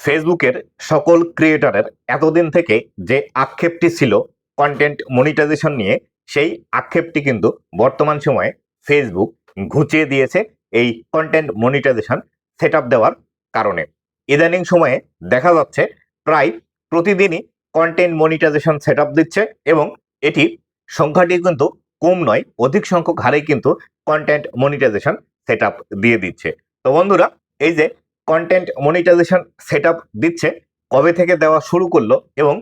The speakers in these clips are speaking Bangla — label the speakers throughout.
Speaker 1: ফেসবুকের সকল ক্রিয়েটারের এতদিন থেকে যে আক্ষেপটি ছিল কন্টেন্ট মনিটাইজেশন নিয়ে, সেই আক্ষেপটি কিন্তু বর্তমান সময়ে ফেসবুক ঘুচিয়ে দিয়েছে এই কন্টেন্ট মনিটাইজেশন সেট দেওয়ার কারণে। ইদানিং সময়ে দেখা যাচ্ছে প্রায় প্রতিদিনই কন্টেন্ট মনিটাইজেশন সেট দিচ্ছে এবং এটি সংখ্যাটি কিন্তু কম নয়, অধিক সংখ্যক হারে কিন্তু কন্টেন্ট মনিটাইজেশন সেট দিয়ে দিচ্ছে। তো বন্ধুরা, এই যে কন্টেন্ট মনিটাইজেশন সেট দিচ্ছে, কবে থেকে দেওয়া শুরু করল এবং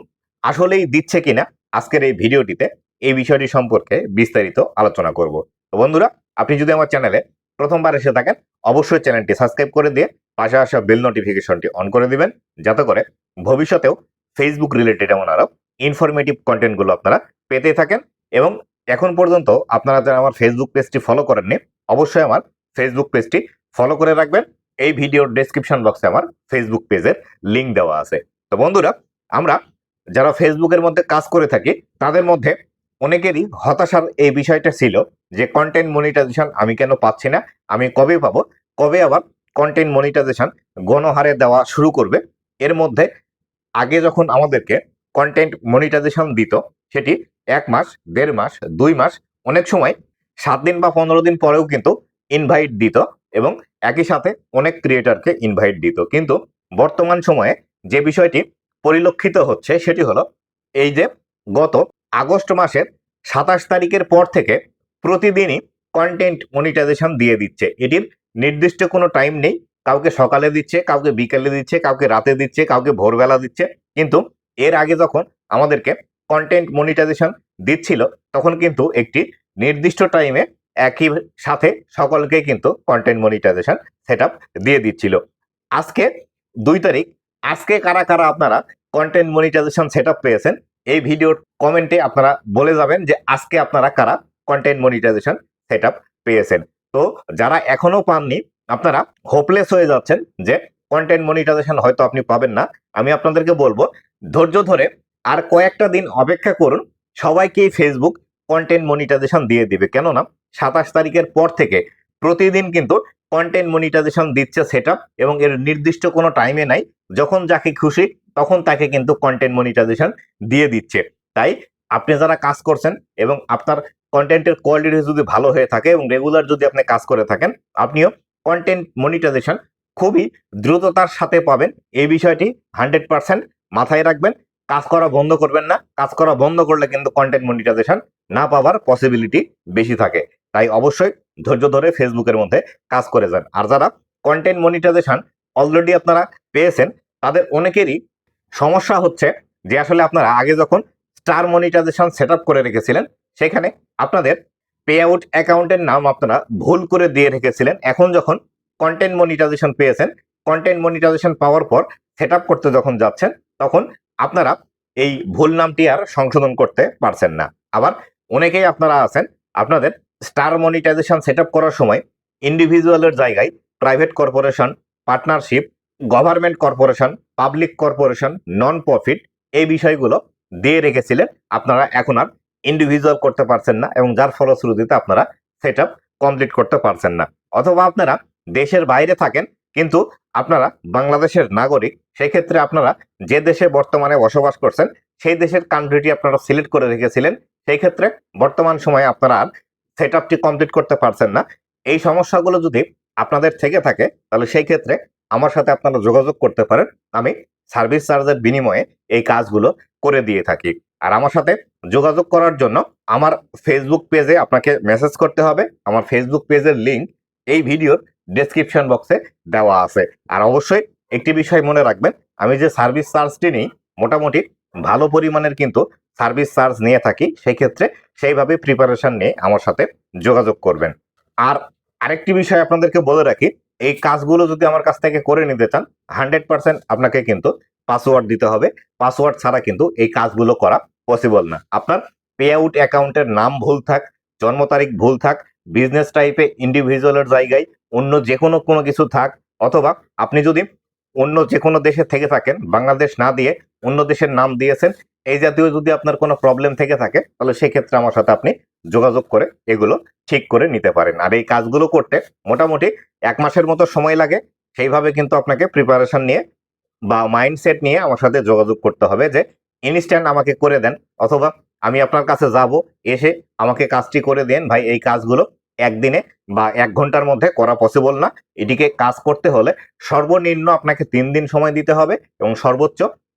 Speaker 1: আসলেই দিচ্ছে কিনা আজকের এই ভিডিওটিতে এই বিষয়টি সম্পর্কে বিস্তারিত আলোচনা করব। তো বন্ধুরা, আপনি যদি আমার চ্যানেলে প্রথমবার এসে থাকেন, অবশ্যই চ্যানেলটি সাবস্ক্রাইব করে দিয়ে পাশে আসা বেল নোটিফিকেশনটি অন করে দিবেন, যাতে করে ভবিষ্যতেও ফেসবুক রিলেটেড এমন আরও ইনফরমেটিভ কন্টেন্টগুলো আপনারা পেতে থাকেন এবং এখন পর্যন্ত আপনারা যারা আমার ফেসবুক পেজটি ফলো করেননি, অবশ্যই আমার ফেসবুক পেজটি ফলো করে রাখবেন। এই ভিডিওর ডেসক্রিপশন বক্সে আমার ফেসবুক পেজের লিংক দেওয়া আছে। তো বন্ধুরা, আমরা যারা ফেসবুকের মধ্যে কাজ করে থাকি, তাদের মধ্যে অনেকেরই হতাশার এই বিষয়টা ছিল যে কন্টেন্ট মনিটাইজেশন আমি কেন পাচ্ছি না, আমি কবে পাবো, কবে আবার কন্টেন্ট মনিটাইজেশন গণহারে দেওয়া শুরু করবে। এর মধ্যে আগে যখন আমাদেরকে কন্টেন্ট মনিটাইজেশন দিত, সেটি এক মাস, দেড় মাস, দুই মাস, অনেক সময় সাত দিন বা পনেরো দিন পরেও কিন্তু ইনভাইট দিত এবং একই সাথে অনেক ক্রিয়েটারকে ইনভাইট দিত। কিন্তু বর্তমান সময়ে যে বিষয়টি পরিলক্ষিত হচ্ছে সেটি হলো এই যে গত আগস্ট মাসের সাতাশ তারিখের পর থেকে প্রতিদিনই কন্টেন্ট মনিটাইজেশন দিয়ে দিচ্ছে। এটির নির্দিষ্ট কোনো টাইম নেই। কাউকে সকালে দিচ্ছে, কাউকে বিকেলে দিচ্ছে, কাউকে রাতে দিচ্ছে, কাউকে ভোরবেলা দিচ্ছে। কিন্তু এর আগে যখন আমাদেরকে কন্টেন্ট মনিটাইজেশন দিচ্ছিল, তখন কিন্তু একটি নির্দিষ্ট টাইমে একই সাথে সকলকে কিন্তু কন্টেন্ট মনিটাইজেশন সেট দিয়ে দিচ্ছিল। আজকে দুই তারিখ, আজকে কারা কারা আপনারা কন্টেন্ট মনিটাইজেশন সেট পেয়েছেন, এই ভিডিওর কমেন্টে আপনারা বলে যাবেন যে আজকে আপনারা কারা কন্টেন্ট মনিটাইজেশন সেট পেয়েছেন। তো যারা এখনও পাননি, আপনারা হোপলেস হয়ে যাচ্ছেন যে কন্টেন্ট মনিটাইজেশন হয়তো আপনি পাবেন না। আমি আপনাদেরকে বলব, ধৈর্য ধরে আর কয়েকটা দিন অপেক্ষা করুন, সবাইকেই ফেসবুক কন্টেন্ট মনিটাইজেশন দিয়ে দিবে। কেননা সাতাশ তারিখের পর থেকে প্রতিদিন কিন্তু কন্টেন্ট মনিটাইজেশন দিচ্ছে সেট এবং এর নির্দিষ্ট কোনো টাইমে নাই। যখন যাকে খুশি তখন তাকে কিন্তু কন্টেন্ট মনিটাইজেশন দিয়ে দিচ্ছে। তাই আপনি যারা কাজ করছেন এবং আপনার কন্টেন্টের কোয়ালিটি যদি ভালো হয়ে থাকে এবং রেগুলার যদি আপনি কাজ করে থাকেন, আপনিও কন্টেন্ট মনিটাইজেশন খুবই দ্রুততার সাথে পাবেন। এই বিষয়টি হান্ড্রেড পার্সেন্ট মাথায় রাখবেন। কাজ করা বন্ধ করবেন না। কাজ করা বন্ধ করলে কিন্তু কন্টেন্ট মনিটাইজেশন না পাওয়ার পসিবিলিটি বেশি থাকে। তাই অবশ্যই ধৈর্য ধরে ফেসবুকের মধ্যে কাজ করে যান। আর যারা কন্টেন্ট মনিটাইজেশন অলরেডি আপনারা পেয়েছেন, তাদের অনেকেরই সমস্যা হচ্ছে যে আসলে আপনারা আগে যখন স্টার মনিটাইজেশন সেট করে রেখেছিলেন, সেখানে আপনাদের পে আউট অ্যাকাউন্টের নাম আপনারা ভুল করে দিয়ে রেখেছিলেন। এখন যখন কন্টেন্ট মনিটাইজেশন পেয়েছেন কন্টেন্ট মনিটাইজেশন পাওয়ার পর সেট করতে যখন যাচ্ছেন, তখন আপনারা এই ভুল নামটি আর সংশোধন করতে পারছেন না। আবার অনেকেই আপনারা আছেন, আপনাদের স্টার মনিটাইজেশন সেট করার সময় ইন্ডিভিজুয়ালের জায়গায় private corporation partnership government corporation public corporation non profit এই বিষয়গুলো দিয়ে রেখেছিলেন। আপনারা এখন আর ইন্ডিভিজুয়াল করতে পারছেন না এবং যার ফলশ্রুতিতে আপনারা সেট কমপ্লিট করতে পারছেন না। অথবা আপনারা দেশের বাইরে থাকেন, কিন্তু আপনারা বাংলাদেশের নাগরিক সেই ক্ষেত্রে আপনারা যে দেশে বর্তমানে বসবাস করছেন, সেই দেশের কান্ট্রিটি আপনারা সিলেক্ট করে রেখেছিলেন, সেই ক্ষেত্রে বর্তমান সময়ে আপনারা আর সেট আপটি কমপ্লিট করতে পারছেন না। এই সমস্যাগুলো যদি আপনাদের থেকে থাকে, তাহলে সেই ক্ষেত্রে আমার সাথে আপনারা যোগাযোগ করতে পারেন। আমি সার্ভিস চার্জের বিনিময়ে এই কাজগুলো করে দিয়ে থাকি। আর আমার সাথে যোগাযোগ করার জন্য আমার ফেসবুক পেজে আপনাকে মেসেজ করতে হবে। আমার ফেসবুক পেজের লিঙ্ক এই ভিডিওর ডেসক্রিপশন বক্সে দেওয়া আছে। আর অবশ্যই একটি বিষয় মনে রাখবেন, আমি যে সার্ভিস চার্জটি নিই, মোটামুটি ভালো পরিমাণের কিন্তু সার্ভিস চার্জ নিয়ে থাকি, সেই ক্ষেত্রে সেইভাবে প্রিপারেশন নিয়ে আমার সাথে যোগাযোগ করবেন। আর আরেকটি বিষয় আপনাদেরকে বলে রাখি, এই কাজগুলো যদি আমার কাছ থেকে করে নিতে চান হান্ড্রেড পার্সেন্ট আপনাকে কিন্তু পাসওয়ার্ড দিতে হবে। পাসওয়ার্ড ছাড়া কিন্তু এই কাজগুলো করা পসিবল না। আপনার পে আউট অ্যাকাউন্টের নাম ভুল থাক, জন্ম তারিখ ভুল থাক বিজনেস টাইপে ইন্ডিভিজুয়ালের জায়গায় অন্য যে কোনো কোনো কিছু থাক, অথবা আপনি যদি অন্য যে কোনো দেশে থেকে থাকেন, বাংলাদেশ না দিয়ে অন্য দেশের নাম দিয়েছেন এই জাতীয় যদি আপনার কোনো প্রবলেম থেকে থাকে, তাহলে সেক্ষেত্রে আমার সাথে আপনি যোগাযোগ করে এগুলো ঠিক করে নিতে পারেন। আর এই কাজগুলো করতে মোটামুটি এক মাসের মতো সময় লাগে। সেইভাবে কিন্তু আপনাকে প্রিপারেশন নিয়ে বা মাইন্ডসেট নিয়ে আমার সাথে যোগাযোগ করতে হবে যে ইনস্ট্যান্ট আমাকে করে দেন অথবা আমি আপনার কাছে যাব, এসে আমাকে কাজটি করে দেন, ভাই, এই কাজগুলো একদিনে বা এক ঘণ্টার মধ্যে করা পসিবল না। এটিকে কাজ করতে হলে সর্বনিম্ন আপনাকে তিন দিন সময় দিতে হবে এবং সর্বোচ্চ